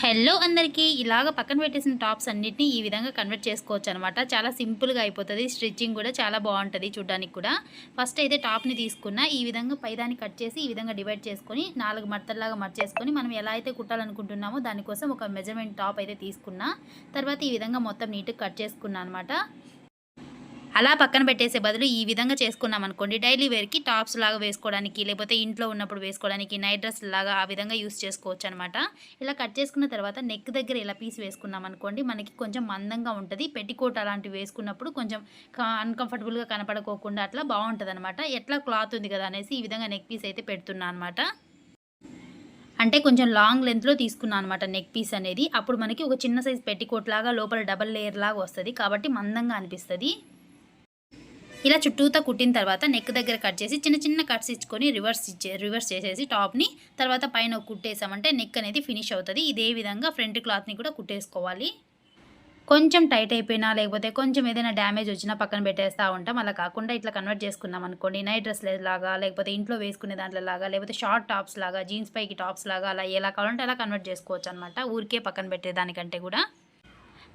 Hello అందరికీ. ఇలాగ పక్కన పెట్టేసిన టాప్స్ అన్నిటిని ఈ విధంగా కన్వర్ట్ చేసుకోవచ్చు అనమాట చాలా సింపుల్గా అయిపోతుంది. స్టిచ్చింగ్ కూడా చాలా బాగుంటుంది చూడడానికి కూడా. ఫస్ట్ అయితే టాప్ని తీసుకున్న ఈ విధంగా పైదాన్ని కట్ చేసి ఈ విధంగా డివైడ్ చేసుకొని నాలుగు మడతల్లాగా మర్చేసుకొని మనం ఎలా అయితే కుట్టాలనుకుంటున్నామో దానికోసం ఒక మెజర్మెంట్ టాప్ అయితే తీసుకున్నా తర్వాత ఈ విధంగా మొత్తం నీట్గా కట్ చేసుకున్నా అనమాట అలా పక్కన పెట్టేసే బదులు ఈ విధంగా చేసుకున్నాం అనుకోండి. డైలీ వేర్కి టాప్స్ లాగా వేసుకోవడానికి లేకపోతే ఇంట్లో ఉన్నప్పుడు వేసుకోవడానికి నైట్ డ్రెస్ లాగా ఆ విధంగా యూస్ చేసుకోవచ్చు అనమాట ఇలా కట్ చేసుకున్న తర్వాత నెక్ దగ్గర ఇలా పీస్ వేసుకున్నాం అనుకోండి మనకి కొంచెం మందంగా ఉంటుంది. పెట్టికోట్ అలాంటివి వేసుకున్నప్పుడు కొంచెం అన్కంఫర్టబుల్గా కనపడకోకుండా అట్లా బాగుంటుంది అనమాట ఎట్లా క్లాత్ ఉంది కదా అనేసి ఈ విధంగా నెక్ పీస్ అయితే పెడుతున్నా అనమాట. అంటే కొంచెం లాంగ్ లెంత్లో తీసుకున్నాను అనమాట నెక్ పీస్ అనేది. అప్పుడు మనకి ఒక చిన్న సైజ్ పెట్టికోట్ లాగా లోపల డబల్ లేయర్ లాగా వస్తుంది. కాబట్టి మందంగా అనిపిస్తుంది. ఇలా చుట్టూతా కుట్టిన తర్వాత నెక్ దగ్గర కట్ చేసి చిన్న చిన్న కట్స్ ఇచ్చుకొని రివర్స్ ఇచ్చే రివర్స్ చేసేసి టాప్ని తర్వాత పైన ఒక కుట్టేసామంటే నెక్ అనేది ఫినిష్ అవుతుంది. ఇదే విధంగా ఫ్రంట్ క్లాత్ని కూడా కుట్టేసుకోవాలి. కొంచెం టైట్ అయిపోయినా లేకపోతే కొంచెం ఏదైనా డ్యామేజ్ వచ్చినా పక్కన పెట్టేస్తూ ఉంటాం. అలా కాకుండా ఇట్లా కన్వర్ట్ చేసుకున్నాం అనుకోండి నైట్ డ్రెస్ లాగా లేకపోతే ఇంట్లో వేసుకునే దాంట్లో లాగా లేకపోతే షార్ట్ టాప్స్ లాగా జీన్స్ పైకి టాప్స్ లాగా అలా ఎలా కావాలంటే అలా కన్వర్ట్ చేసుకోవచ్చు అనమాట ఊరికే పక్కన పెట్టేదానికంటే కూడా.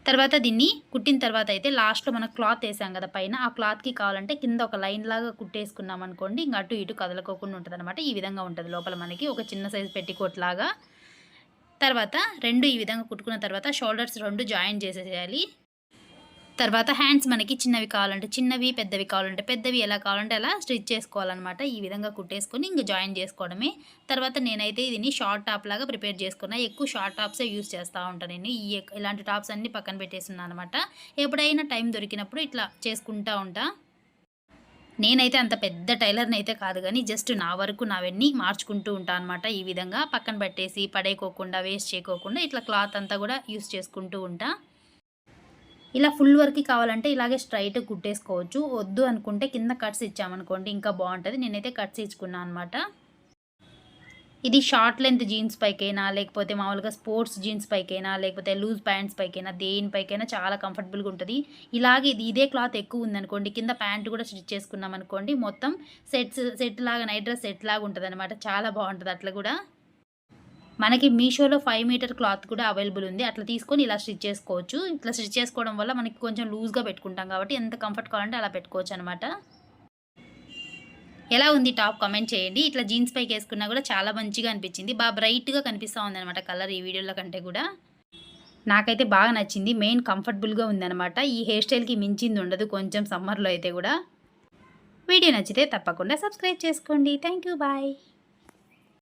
తర్వాత దీన్ని కుట్టిన తర్వాత అయితే లాస్ట్లో మనం క్లాత్ వేసాం కదా పైన ఆ క్లాత్కి కావాలంటే కింద ఒక లైన్ లాగా కుట్టేసుకున్నాం అనుకోండి ఇంకా అటు ఇటు కదలకోకుండా ఉంటుంది అనమాట ఈ విధంగా ఉంటుంది లోపల మనకి ఒక చిన్న సైజు పెట్టికోట్ లాగా. తర్వాత రెండు ఈ విధంగా కుట్టుకున్న తర్వాత షోల్డర్స్ రెండు జాయిన్ చేసేసేయాలి. తర్వాత హ్యాండ్స్ మనకి చిన్నవి కావాలంటే చిన్నవి పెద్దవి కావాలంటే పెద్దవి ఎలా కావాలంటే అలా స్టిచ్ చేసుకోవాలన్నమాట. ఈ విధంగా కుట్టేసుకొని ఇంక జాయిన్ చేసుకోవడమే. తర్వాత నేనైతే దీన్ని షార్ట్ టాప్ లాగా ప్రిపేర్ చేసుకున్నా. ఎక్కువ షార్ట్ టాప్సే యూస్ చేస్తూ ఉంటాను నేను. ఈ ఇలాంటి టాప్స్ అన్నీ పక్కన పెట్టేస్తున్నాను అనమాట ఎప్పుడైనా టైం దొరికినప్పుడు ఇట్లా చేసుకుంటూ ఉంటా. నేనైతే అంత పెద్ద టైలర్ని అయితే కాదు కానీ జస్ట్ నా వరకు నావన్నీ మార్చుకుంటూ ఉంటాను అనమాట ఈ విధంగా పక్కన పెట్టేసి పడేయకోకుండా వేస్ట్ చేయకోకుండా ఇట్లా క్లాత్ అంతా కూడా యూస్ చేసుకుంటూ ఉంటాను ఇలా ఫుల్ వర్క్ కావాలంటే ఇలాగే స్ట్రైట్ కుట్టేసుకోవచ్చు. వద్దు అనుకుంటే కింద కట్స్ ఇచ్చామనుకోండి ఇంకా బాగుంటుంది. నేనైతే కట్స్ ఇచ్చుకున్నాను అనమాట ఇది షార్ట్ లెంత్ జీన్స్ పైకైనా లేకపోతే మామూలుగా స్పోర్ట్స్ జీన్స్ పైకైనా లేకపోతే లూజ్ ప్యాంట్స్ పైకైనా దేనిపైకైనా చాలా కంఫర్టబుల్గా ఉంటుంది. ఇలాగే ఇది ఇదే క్లాత్ ఎక్కువ ఉందనుకోండి కింద ప్యాంట్ కూడా స్టిచ్ చేసుకున్నాం అనుకోండి మొత్తం సెట్స్ సెట్ లాగా నైట్ డ్రెస్ సెట్ లాగా ఉంటుంది చాలా బాగుంటుంది అట్లా కూడా. మనకి మీషోలో ఫైవ్ మీటర్ క్లాత్ కూడా అవైలబుల్ ఉంది. అట్లా తీసుకొని ఇలా స్టిచ్ చేసుకోవచ్చు. ఇట్లా స్టిచ్ చేసుకోవడం వల్ల మనకి కొంచెం లూజ్గా పెట్టుకుంటాం కాబట్టి ఎంత కంఫర్ట్ కావాలంటే అలా పెట్టుకోవచ్చు అనమాట ఎలా ఉంది టాప్? కామెంట్ చేయండి. ఇట్లా జీన్స్ పైకి వేసుకున్నా కూడా చాలా మంచిగా అనిపించింది. బాగా బ్రైట్గా కనిపిస్తూ ఉందనమాట కలర్ ఈ వీడియోలో కంటే కూడా. నాకైతే బాగా నచ్చింది. మెయిన్ కంఫర్టబుల్గా ఉందనమాట ఈ హెయిర్ స్టైల్కి మించింది ఉండదు. కొంచెం సమ్మర్లో అయితే కూడా. వీడియో నచ్చితే తప్పకుండా సబ్స్క్రైబ్ చేసుకోండి. Thank you bye